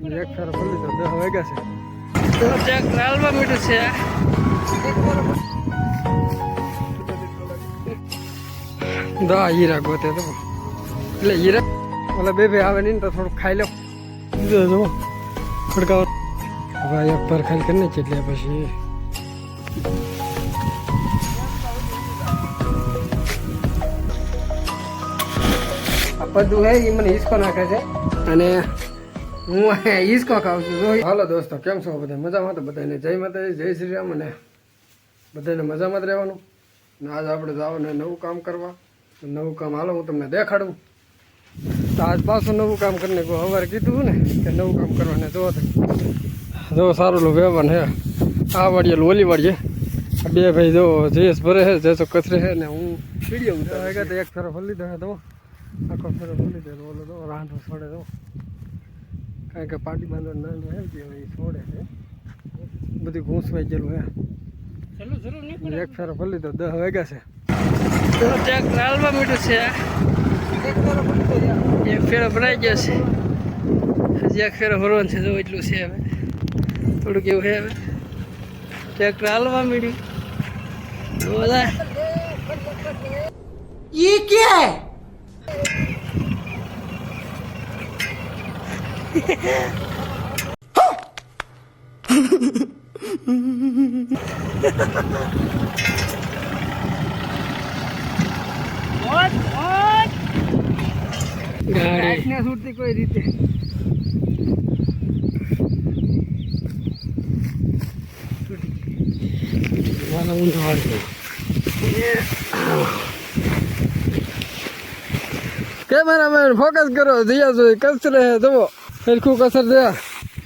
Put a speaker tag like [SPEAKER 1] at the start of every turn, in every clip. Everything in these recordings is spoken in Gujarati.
[SPEAKER 1] એક ફેરો ખોલી તો દસ વાગ્યા છે
[SPEAKER 2] ચેક મીઠું છે
[SPEAKER 1] દા હીરા ગોતે તો એટલે હીરા ઓલા બે બે આવે નહીં તો થોડુંક ખાઈ લો જો જો પર ખાલી કરીને એટલે પછી આ બધું હે એ મને હિસકો નાખે છે. અને હું હિસકો ખાઉં છું. હાલો દોસ્તો, કેમ છો બધા? મજામાં તો બધાને જય માતાજી, જય શ્રી રામ અને બધાને મજામાં જ રહેવાનું? ને આજ આપણે જવાનું નવું કામ કરવા. નવું કામ હાલો, હું તમને દેખાડું. તો આજ પાછું નવું કામ કરીને સવારે કીધું ને, કે નવું કામ કરવાને જો જો સારું વ્યવહાર હે. આ વાડીએ ઓલી વાડીએ. બે ભાઈ જો જયેશ ભરે છે જેસો કચરે છે ને હું વીડિયો એક ફેરો ફરી દે તો. આખો ફેરો ફરી દે ઓલો તો રાંધો છોડે તો કારણ કે પાટી બાંધો ના હે જે એ છોડે છે. બધું ઘૂંસવાઈ ગયેલું હે એક ફેરો ફરી તો દસ વાગ્યા છે.
[SPEAKER 2] ટ્રેક ચાલવા મીઠું છે. એક ફેરો ભરાઈ ગયો છે. હજી એક ફેરો ભરવાનું છે જો એટલું છે હવે. થોડુંક એવું છે હવે. ટ્રેક્ટર હાલવા મીડ્યું બધા
[SPEAKER 3] ઈ ક્યાં
[SPEAKER 2] ગાડી
[SPEAKER 1] ને છૂટતી કોઈ રીતે
[SPEAKER 2] વાલા ઊંધો હાલ
[SPEAKER 1] કેમેરામેન ફોકસ કરો દિયા જોઈ કચરે હે જુઓ હરખું કસર દે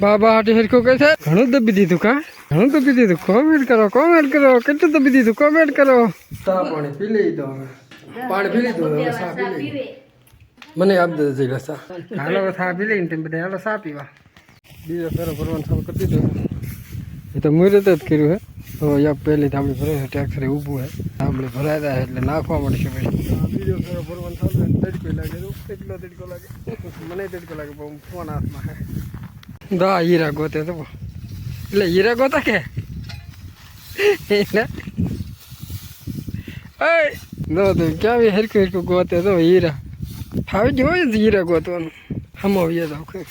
[SPEAKER 1] બાબા હાટી હેરખું કહે છે ઘણું દબી દીધું કા ઘણું દબી દીધું કોમેન્ટ કરો કોમેન્ટ કરો કેટલું દબી દીધું કોમેન્ટ કરો તા પાણી પી લઈ દો પાણી પી લીધું હવે સા પી લઈ મને આપ દે જઈ ચા હાલો સા પી લઈને તમે બધા હાલો સા પીવા બીજો ફેરો ભરવાનું ચાલુ કરી દીધું એ તો મુહૂર્ત જ કર્યું હે તો યા પહેલી ધાબળી ભરે છે ટેક્સરે ઊભું હે ધાબળી ભરાય જાય એટલે નાખવા મળશે ભાઈ. બીજો ફેરો ભરવાનું ચાલુ તડકો લાગે તો કેટલો તડકો લાગે. મને તડકો લાગે પણ ફોન હાથમાં હે દા હીરા ગોતે તો. એટલે હીરા ગોતા કે? એટલે ઓય! તો ક્યાં હરકું હરકું ગોતે તો હીરા? ફાવી જ હોય હીરા ગોતવાનું? હમાવીએ તો આખું.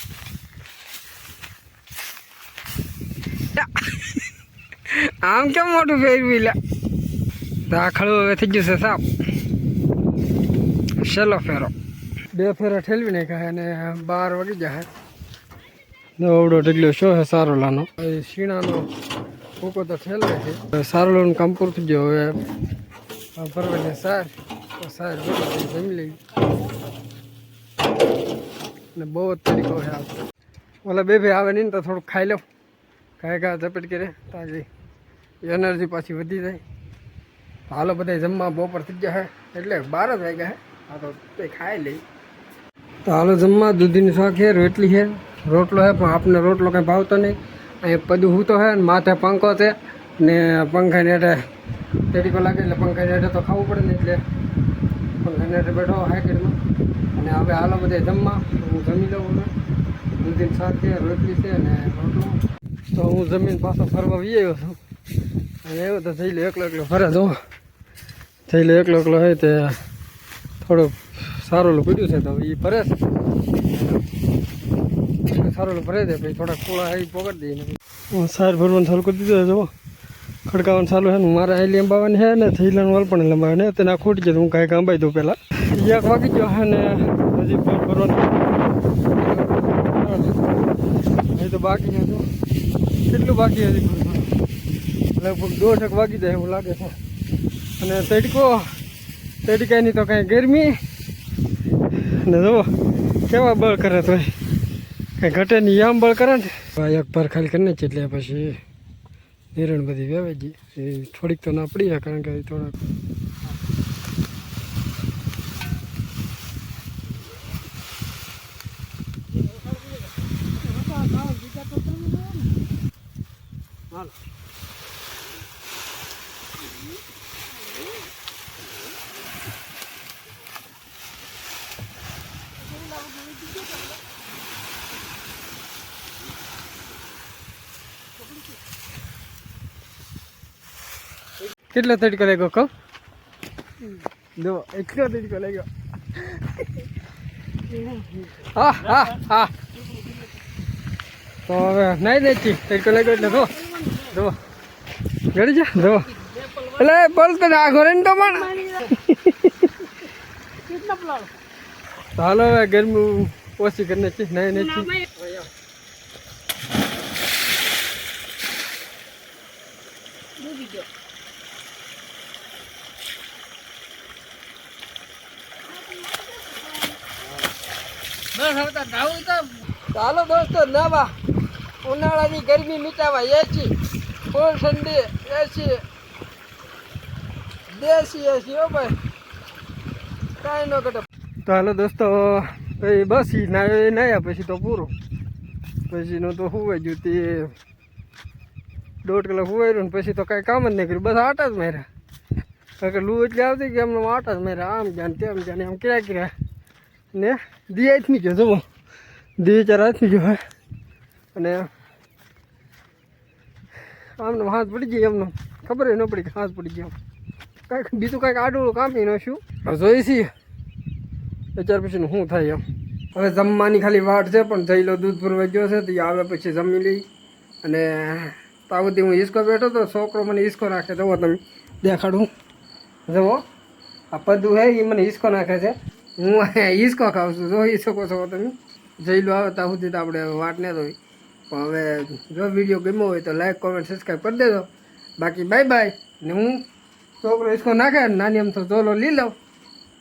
[SPEAKER 1] આમ કેમ મોટું ફેરવી લે? દાખલું હવે થઈ ગયું છે સાપ છેલ્લો ફેરો. બે ફેરા ઠેલવી નાખ્યા અને બાર વાગી જાય નવડો ઢગલો શો છે સારોલાનો? શીણાનો ભૂકો તો ઠેલવે છે. સારો લાનું કામ પૂરું થઈ ગયું. હવે આ ભરવાની સાર સાર જમી લઈ ને બહુ જ તરીકો છે આવતો ઓલા બે ભાઈ આવે નહીં તો થોડુંક ખાઈ લો. કાંઈ કાંઈ ઝપટ કરે, તાજી. એનર્જી પાછી વધી જાય. હાલો બધા જમવા બપોર થઈ ગયા એટલે બાર જ વાગ્યા હે. આ તો તે ખાઈ લઈ તો હાલો જમવા, દૂધીની શાક છે રોટલી છે રોટલો છે પણ આપને રોટલો કંઈ ભાવતો નહીં. અહીં પદું હૂતો છે ને માથે પંખો છે, ને પંખાની નેટે તેડીકો લાગે એટલે પંખાની નેટે તો ખાવું પડે ને એટલે પંખાની નેટે બેઠો હાઈકરમાં અને હવે હાલો બધા જમવા હું જમી લઉં દૂધીની શાક છે, રોટલી છે, ને રોટલો. તો હું જમીન પાછો ફરવા વી આવ્યો છું. એવું તો થઈ લે એકલો એકલો ફરે જો લે એકલો એકલો હોય તે થોડુંક સારું પીડ્યું છે તો એ ફરે છે. સારું ભરે દે પછી થોડાક કોળા આવી પોગટ દઈએ સાર ભરવાનું ચાલુ કરી દીધું જો ખડકાવાનું ચાલુ છે ને મારે અહીં લંબાવાની છે ને થઈલાનું વાલ પણ લંબાવે ને તેને ખોટી જાય હું કાંઈક અંબાઈ દઉં પહેલાં. એક વાગી ગયો છે ને હજી પેટ ભરવાનું તો બાકી છે તો કેટલું બાકી ભરવાનું? લગભગ દોઢક વાગી જાય એવું લાગે છે. અને તડકો, તડકાની તો કાંઈ ગરમી. ને જુઓ, કેવા બળ કરે તો કાંઈ ઘટે નહીં આમ બળ કરે ને. ભાઈ એક પર ખાલી કરીને જ એટલે પછી નિરણ બધી વેવાઈ ગઈ. એ થોડીક તો ના પડી જાય કારણ કે થોડાક હાલો કેટલો તડકો લાગ્યો કહો? જો એટલો તડકો લાગ્યો. હા હા હા. તો હવે નહીં દેતી તડકો લાગ્યો એટલે જો જો. ગળી જા જો. એટલે બોલ તો આ ઘરે તો પણ હાલો હવે ગરમી ઓછી કરીને છે નહીં નથી
[SPEAKER 2] બસ હવે તો ધાવું તો
[SPEAKER 1] ચાલો દોસ્તો નવા. ઉનાળાની ગરમી મીટાવા એસી ફૂલ ઠંડી એસી દેશી એસી હો ભાઈ. કાંઈ ન ઘટે. તો હાલો દોસ્તો એ બસ ઈ ના એ નાયા પછી તો પૂરું. પછીનું તો હુવાઈ ગયું તે દોઢ કલાક હુવાઈ રહ્યું ને પછી તો કાંઈ કામ જ નહીં કર્યું. બસ આટા જ માર્યા. કારણ કે લૂ એટલી આવતી કે એમને આટા જ માર્યા. આમ જાણ તેમ જાણે આમ ક્યાં ક્યાં ને દી હાથમી ગયો જુઓ દી ચાર હાથમી ગયો અને આમનો હાથ પડી ગઈ એમનો. ખબર ન પડી કે હાથ પડી ગયો કાંઈક બીજું કાંઈક આડું કામ ન શું જોઈએ જોઈ છીએ અત્યાર પછી શું થાય એમ. હવે જમવાની ખાલી વાટ છે પણ જઈ દૂધ ભરવા ગયો છે તો આવે પછી જમી લઈ. અને તાવથી હું હિસકો બેઠો તો છોકરો મને હિસકો નાખે. જવો તમે. દેખાડું. જવો આ પદું હે એ મને હિસકો નાખે છે. હું હિસકો ખાઉં છું. જોઈ શકો છો તમે જઈ લો. આવે ત્યાં સુધી તો આપણે વાટ ન જોઈ પણ હવે જો વીડિયો ગમ્યો હોય તો લાઈક કોમેન્ટ સબસ્ક્રાઈબ કરી દેજો. બાકી બાય બાય ને હું છોકરો હિસકો નાખે નાની આમ તો ચોલો લઈ લઉં.